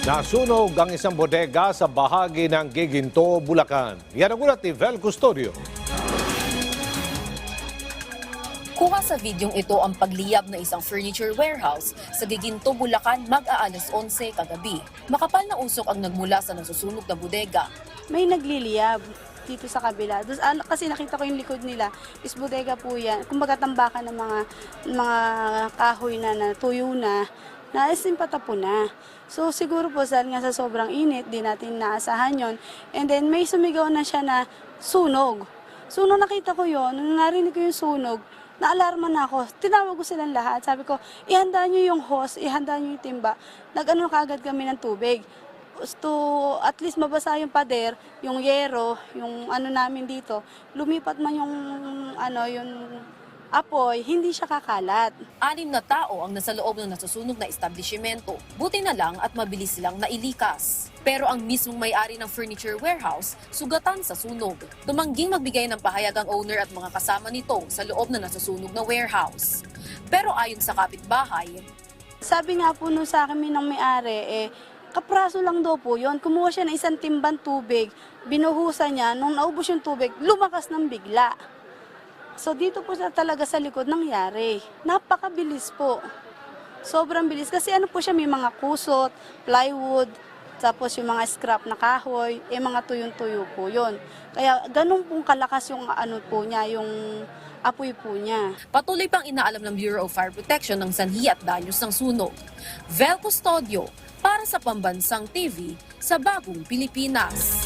Nasunog ang isang bodega sa bahagi ng Giginto, Bulacan. Yan ang ulat ni Vel Custodio. Kuha sa videong ito ang pagliyab ng isang furniture warehouse sa Giginto, Bulacan mag-aalas 11 kagabi. Makapal na usok ang nagmula sa nasusunog na bodega. may nagliliyab dito sa kabila. Dus, ano, kasi nakita ko yung likod nila, is bodega po yan. Kumbaga tambakan ng mga, mga kahoy na natuyo na, na isimpatapo na. So siguro po dahil nga sa sobrang init, di natin naasahan yon And then may sumigaw na siya na sunog. So nung nakita ko yon nung narinig ko yung sunog, naalarma na ako. Tinawag ko silang lahat. Sabi ko, ihanda nyo yung hose, ihanda nyo yung timba. Nag-ano kaagad kami ng tubig to at least mabasa yung pader, yung yero, yung ano namin dito, lumipat man yung ano yung apoy, hindi siya kakalat. Anim na tao ang nasa loob ng nasusunog na establishmento. Buti na lang at mabilis silang nailikas. Pero ang mismong may-ari ng furniture warehouse, sugatan sa sunog. Tumangging magbigay ng pahayag ang owner at mga kasama nito sa loob na nasusunog na warehouse. Pero ayon sa kapitbahay, Sabi nga po nung sa akin ng may-ari, eh, kapraso lang daw po yon Kumuha siya ng isang timban tubig, binuhusan niya, nung naubos yung tubig, lumakas ng bigla. So dito po siya talaga sa likod nangyari. Napakabilis po. Sobrang bilis. Kasi ano po siya, may mga kusot, plywood, tapos yung mga scrap na kahoy, eh mga tuyong-tuyo po yon Kaya ganun pong kalakas yung ano po niya, yung apoy po niya. patuloy pang inaalam ng Bureau of Fire Protection ng sanhi at danyos ng sunog. Vel Custodio, para sa Pambansang TV, sa Bagong Pilipinas.